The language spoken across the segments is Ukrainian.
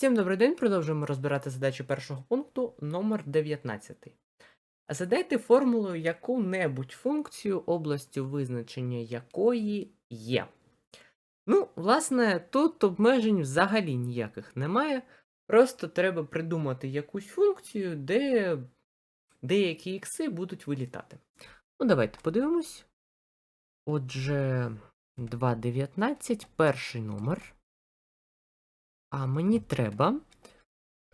Всім добрий день, продовжуємо розбирати задачу першого пункту номер 19. Задайте формулу яку-небудь функцію, областю визначення якої є. Ну, власне, тут обмежень взагалі ніяких немає. Просто треба придумати якусь функцію, де деякі ікси будуть вилітати. Ну, давайте подивимось. Отже, 2.19, перший номер. А мені треба,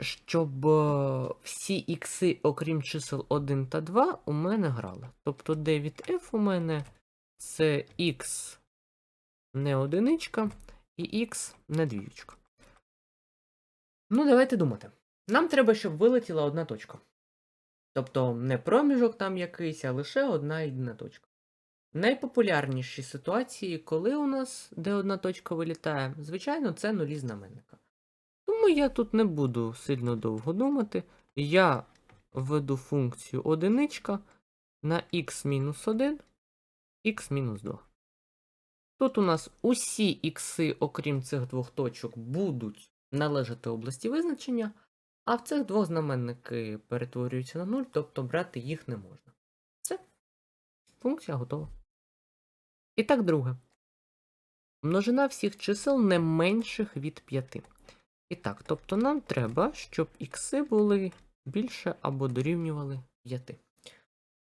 щоб е, всі ікси, окрім чисел 1 та 2, у мене грали. Тобто d від f у мене це x не одиничка і x не двічка. Ну, давайте думати. Нам треба, щоб вилетіла одна точка. Тобто не проміжок там якийсь, а лише одна єдина точка. Найпопулярніші ситуації, коли у нас де одна точка вилітає, звичайно, це нулі знаменника. Тому я тут не буду сильно довго думати. Я введу функцію одиничка на x-1, x-2. Тут у нас усі ікси, окрім цих двох точок, будуть належати області визначення, а в цих двох знаменники перетворюються на 0, тобто брати їх не можна. Все. Функція готова. І так, друге. Множина всіх чисел не менших від 5. І так, тобто нам треба, щоб ікси були більше або дорівнювали 5.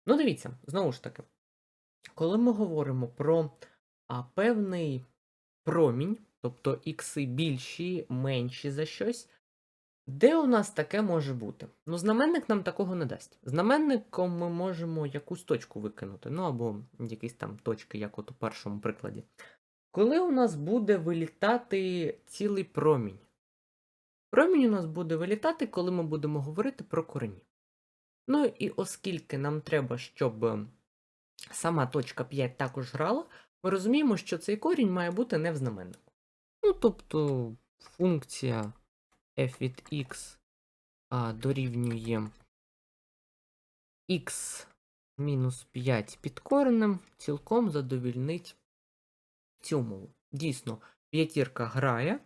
Ну, дивіться, знову ж таки, коли ми говоримо про а, певний промінь, тобто ікси більші, менші за щось, де у нас таке може бути? Ну, знаменник нам такого не дасть. Знаменником ми можемо якусь точку викинути, ну або якісь там точки, як от у першому прикладі. Коли у нас буде вилітати цілий промінь? Промінь у нас буде вилітати, коли ми будемо говорити про корені. Ну і оскільки нам треба, щоб е, сама точка 5 також грала, ми розуміємо, що цей корінь має бути не в знаменнику. Ну, тобто функція f від x а, дорівнює x мінус 5 під коренем, цілком задовільнить цю умову. Дійсно, п'ятірка грає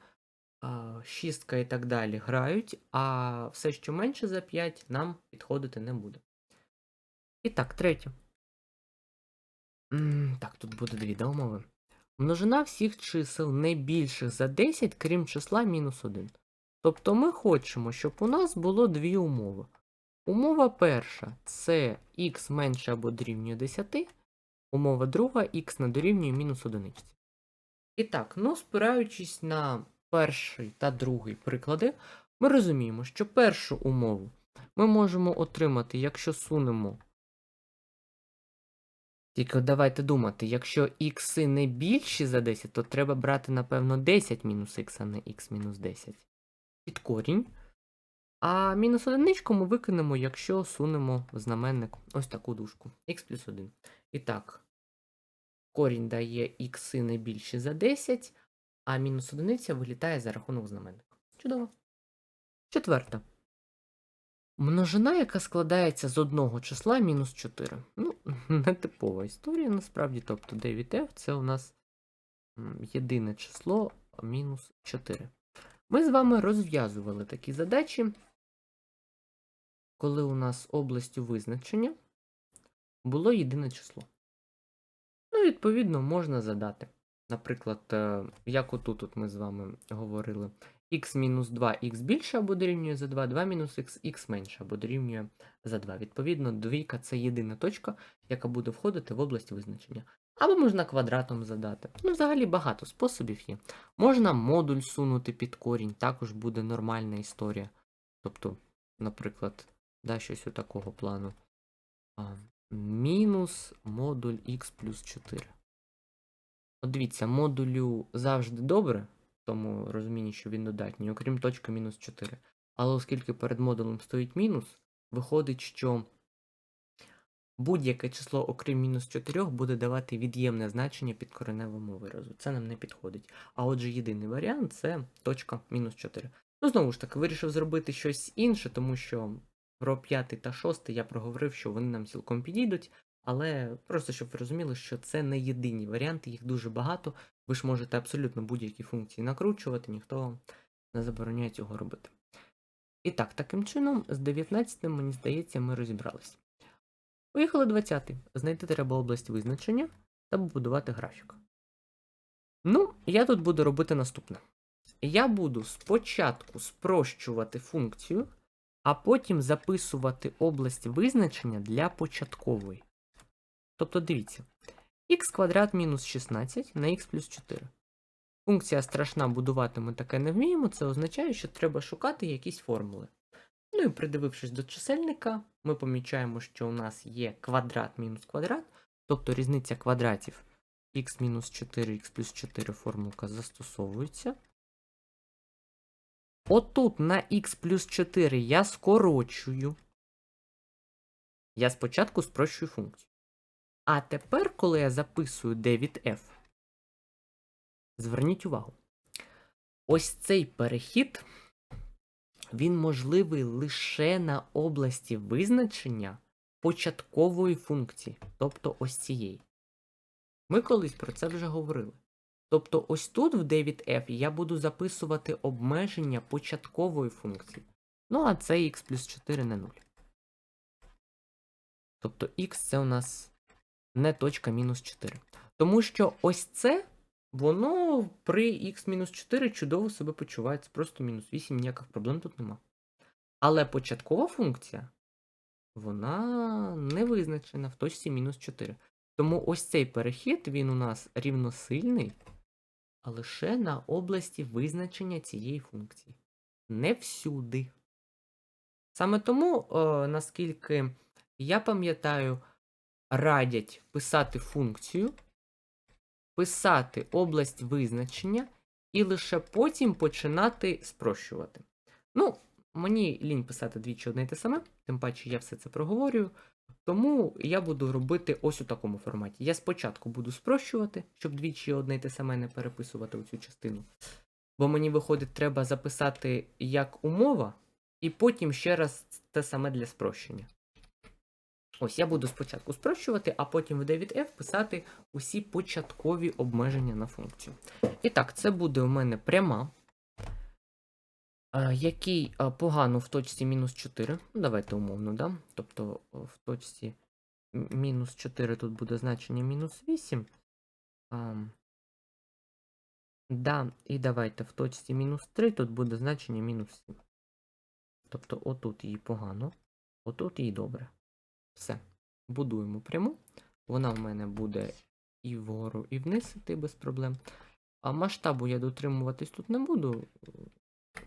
шістка і так далі грають, а все, що менше за 5, нам підходити не буде. І так, третє. Так, тут буде дві да, умови. Множина всіх чисел не більших за 10, крім числа мінус 1. Тобто ми хочемо, щоб у нас було дві умови. Умова перша це х менше або дорівнює 10. Умова друга х не дорівнює мінус 1. І так, ну спираючись на перший та другий приклади, ми розуміємо, що першу умову ми можемо отримати, якщо сунемо. Тільки давайте думати, якщо ікси не більші за 10, то треба брати, напевно, 10 мінус х, а не х мінус 10. Під корінь. А мінус одиничку ми викинемо, якщо сунемо в знаменник ось таку дужку. х плюс 1. І так, корінь дає ікси не більші за 10, а мінус одиниця вилітає за рахунок знаменника. Чудово. Четверта. Множина, яка складається з одного числа мінус 4. Ну, нетипова історія, насправді. Тобто 9f це у нас єдине число мінус 4. Ми з вами розв'язували такі задачі, коли у нас областю визначення було єдине число. Ну, відповідно, можна задати. Наприклад, е, як отут от ми з вами говорили, x-2 х більше або дорівнює за 2, 2 мінус х, х менше або дорівнює за 2. Відповідно, двійка це єдина точка, яка буде входити в область визначення. Або можна квадратом задати. Ну, взагалі багато способів є. Можна модуль сунути під корінь, також буде нормальна історія. Тобто, наприклад, да, щось у такого плану. А, мінус модуль х плюс 4. От дивіться, модулю завжди добре, в тому розумінні, що він додатній, окрім точки мінус 4. Але оскільки перед модулем стоїть мінус, виходить, що будь-яке число, окрім мінус 4, буде давати від'ємне значення під кореневому виразу. Це нам не підходить. А отже, єдиний варіант це точка мінус 4. Ну, знову ж таки, вирішив зробити щось інше, тому що про 5 та 6 я проговорив, що вони нам цілком підійдуть. Але просто щоб ви розуміли, що це не єдині варіанти, їх дуже багато. Ви ж можете абсолютно будь-які функції накручувати, ніхто вам не забороняє цього робити. І так, таким чином, з 19 мені здається, ми розібрались. Поїхали 20. Знайти треба область визначення та побудувати графік. Ну, я тут буду робити наступне. Я буду спочатку спрощувати функцію, а потім записувати область визначення для початкової. Тобто дивіться, х квадрат мінус 16 на х плюс 4. Функція страшна будувати ми таке не вміємо, це означає, що треба шукати якісь формули. Ну і придивившись до чисельника, ми помічаємо, що у нас є квадрат мінус квадрат, тобто різниця квадратів х мінус 4, х плюс 4 формулка застосовується. Отут на х плюс 4 я скорочую. Я спочатку спрощую функцію. А тепер, коли я записую d від f, зверніть увагу. Ось цей перехід, він можливий лише на області визначення початкової функції, тобто ось цієї. Ми колись про це вже говорили. Тобто, ось тут в d від f я буду записувати обмеження початкової функції. Ну, а це x плюс 4 не 0. Тобто x це у нас не точка мінус 4. Тому що ось це, воно при x мінус 4 чудово себе почувається. Просто мінус 8, ніяких проблем тут нема. Але початкова функція, вона не визначена в точці мінус 4. Тому ось цей перехід, він у нас рівносильний, а лише на області визначення цієї функції. Не всюди. Саме тому, е, наскільки я пам'ятаю, радять писати функцію, писати область визначення і лише потім починати спрощувати. Ну, мені лінь писати двічі одне й те саме, тим паче я все це проговорюю. Тому я буду робити ось у такому форматі. Я спочатку буду спрощувати, щоб двічі одне й те саме не переписувати у цю частину. Бо мені виходить, треба записати як умова, і потім ще раз те саме для спрощення. Ось я буду спочатку спрощувати, а потім в d від f писати усі початкові обмеження на функцію. І так, це буде у мене пряма, який погано в точці мінус 4. Ну, давайте умовно, да? Тобто в точці мінус 4 тут буде значення мінус 8. А, да, і давайте в точці мінус 3 тут буде значення мінус 7. Тобто отут її погано, отут її добре. Все. Будуємо пряму. Вона в мене буде і вгору, і вниз іти без проблем. А масштабу я дотримуватись тут не буду.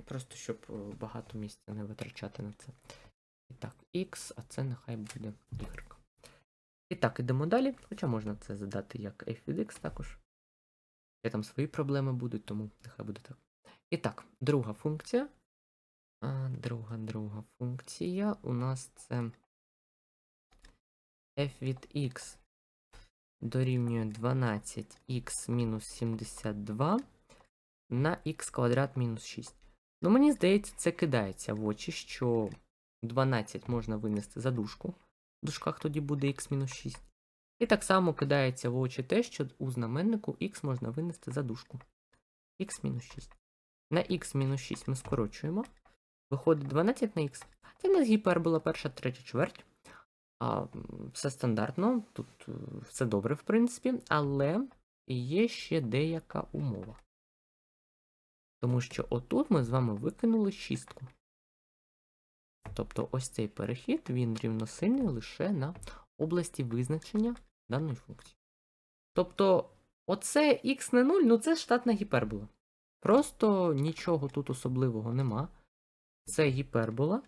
Просто щоб е, багато місця не витрачати на це. І так, X, а це нехай буде Y. І так, ідемо далі. Хоча можна це задати як f від x також. Ще там свої проблеми будуть, тому нехай буде так. І так, друга функція. А, друга, друга функція у нас це f від x дорівнює 12x мінус 72 на x квадрат мінус 6. Ну, мені здається, це кидається в очі, що 12 можна винести за дужку. В дужках тоді буде x мінус 6. І так само кидається в очі те, що у знаменнику x можна винести за дужку. x мінус 6. На x мінус 6 ми скорочуємо. Виходить 12 на x. Це в нас гіпербола перша, третя чверть. А, все стандартно, тут е, все добре, в принципі, але є ще деяка умова. Тому що отут ми з вами викинули шістку. Тобто ось цей перехід, він рівносильний лише на області визначення даної функції. Тобто, оце x не 0, ну це штатна гіпербола. Просто нічого тут особливого нема. Це гіпербола.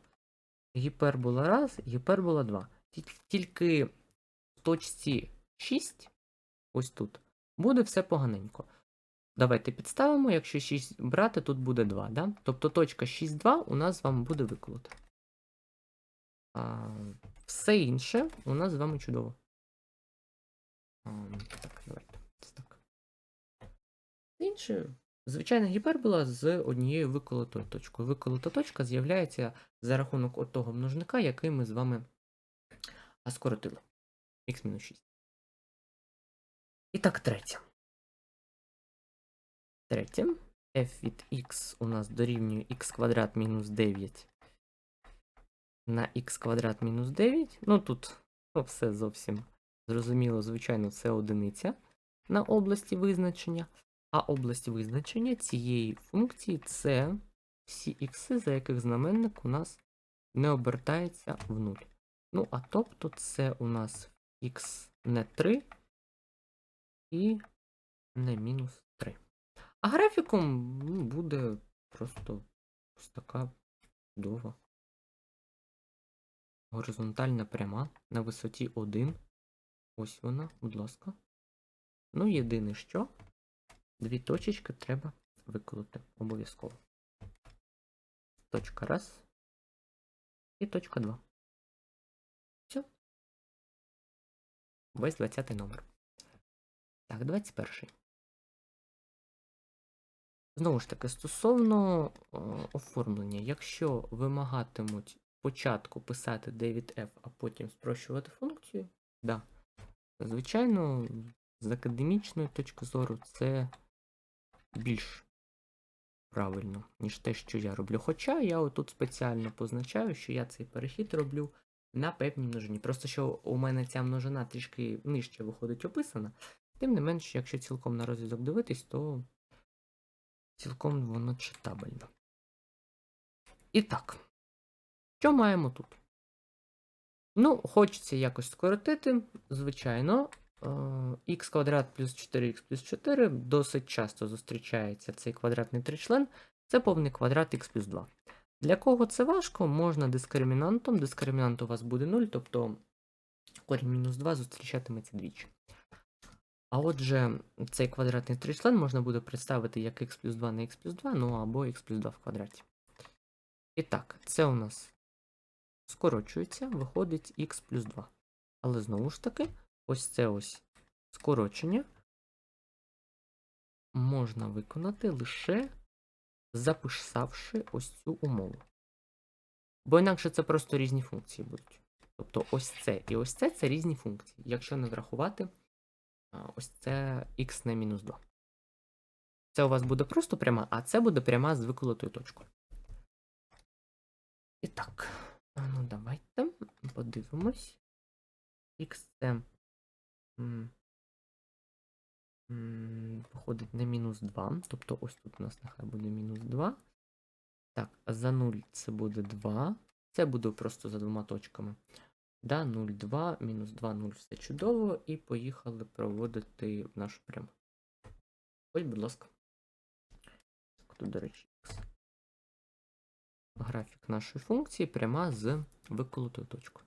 Гіпербола 1, гіпербола 2. Ті- Тільки в точці 6, ось тут, буде все поганенько. Давайте підставимо, якщо 6 брати, тут буде 2, да? Тобто точка 6,2 у нас з вами буде виколота. Все інше у нас з вами чудово. А, так, давайте. Так. Інше. Звичайна гіпербола з однією виколотою точкою. Виколота точка з'являється за рахунок от того множника, який ми з вами а скоротили. Х-6. І так, третє. Третє. f від x у нас дорівнює x квадрат мінус 9 на x квадрат мінус 9. Ну тут ну, все зовсім зрозуміло, звичайно, це одиниця на області визначення. А область визначення цієї функції це всі ікси, за яких знаменник у нас не обертається в нуль. Ну, а тобто це у нас x не 3 і не мінус 3. А графіком ну, буде просто ось така чудова горизонтальна пряма на висоті 1. Ось вона, будь ласка. Ну, єдине що, дві точечки треба виколоти обов'язково. Точка раз. І точка 2. Весь 20 номер. Так, 21. Знову ж таки, стосовно е, оформлення, якщо вимагатимуть спочатку писати David F, а потім спрощувати функцію, да. Звичайно, з академічної точки зору це більш правильно, ніж те, що я роблю. Хоча я отут спеціально позначаю, що я цей перехід роблю на певній множині. Просто що у мене ця множина трішки нижче виходить описана. Тим не менш, якщо цілком на розв'язок дивитись, то цілком воно читабельно. І так, що маємо тут? Ну, хочеться якось скоротити, звичайно. х квадрат плюс 4х плюс 4 досить часто зустрічається цей квадратний тричлен. Це повний квадрат х плюс 2. Для кого це важко, можна дискримінантом. Дискримінант у вас буде 0, тобто корінь мінус 2 зустрічатиметься двічі. А отже, цей квадратний тричлен можна буде представити як х плюс 2 на х плюс 2, ну або х плюс 2 в квадраті. І так, це у нас скорочується, виходить х плюс 2. Але знову ж таки, ось це ось скорочення можна виконати лише записавши ось цю умову. Бо інакше це просто різні функції будуть. Тобто ось це і ось це це різні функції, якщо не врахувати ось це х на мінус 2. Це у вас буде просто пряма, а це буде пряма з виколотою точкою. І так, ну давайте подивимось. Х це походить на мінус 2. Тобто ось тут у нас нехай буде мінус 2. Так, а за 0 це буде 2. Це буде просто за двома точками. Да, 0, 2, мінус 2, 0, все чудово. І поїхали проводити нашу пряму. Ось, будь ласка. Тут, до речі, X. Графік нашої функції пряма з виколотою точкою.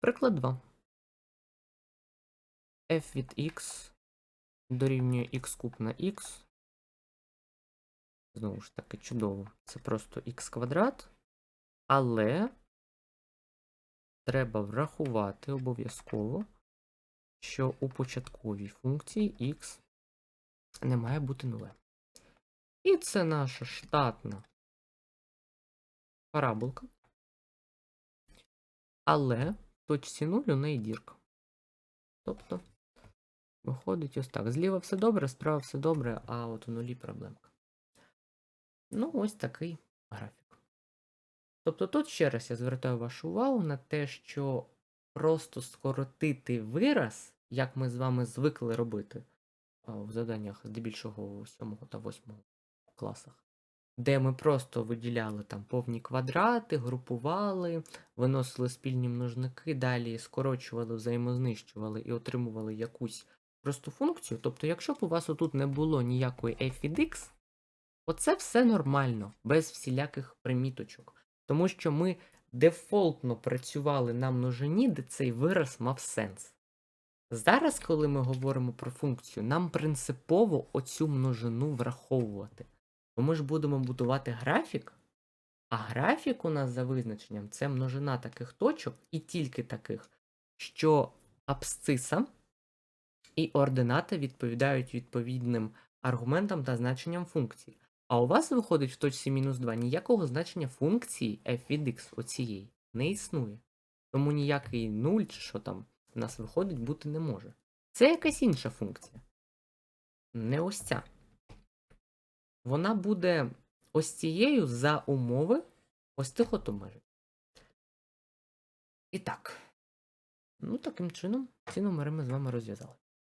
Приклад 2. F від x дорівнює x куб на x. Знову ж таки, чудово. Це просто x квадрат. Але треба врахувати обов'язково, що у початковій функції x не має бути нулем. І це наша штатна параболка. Але в точці 0 у неї дірка. Тобто, виходить ось так. Зліва все добре, справа все добре, а от у нулі проблемка. Ну, ось такий графік. Тобто тут ще раз я звертаю вашу увагу на те, що просто скоротити вираз, як ми з вами звикли робити в заданнях здебільшого 7 та 8 класах, де ми просто виділяли там повні квадрати, групували, виносили спільні множники, далі скорочували, взаємознищували і отримували якусь просту функцію. Тобто, якщо б у вас отут не було ніякої f оце все нормально, без всіляких приміточок. Тому що ми дефолтно працювали на множині, де цей вираз мав сенс. Зараз, коли ми говоримо про функцію, нам принципово оцю множину враховувати. Бо ми ж будемо будувати графік, а графік у нас за визначенням це множина таких точок і тільки таких, що абсциса і ордината відповідають відповідним аргументам та значенням функції. А у вас виходить в точці мінус 2 ніякого значення функції f від x оцієї не існує. Тому ніякий 0 чи що там в нас виходить бути не може. Це якась інша функція. Не ось ця. вона буде ось цією за умови ось цих от обмежень. І так. Ну, таким чином, ці номери ми з вами розв'язали.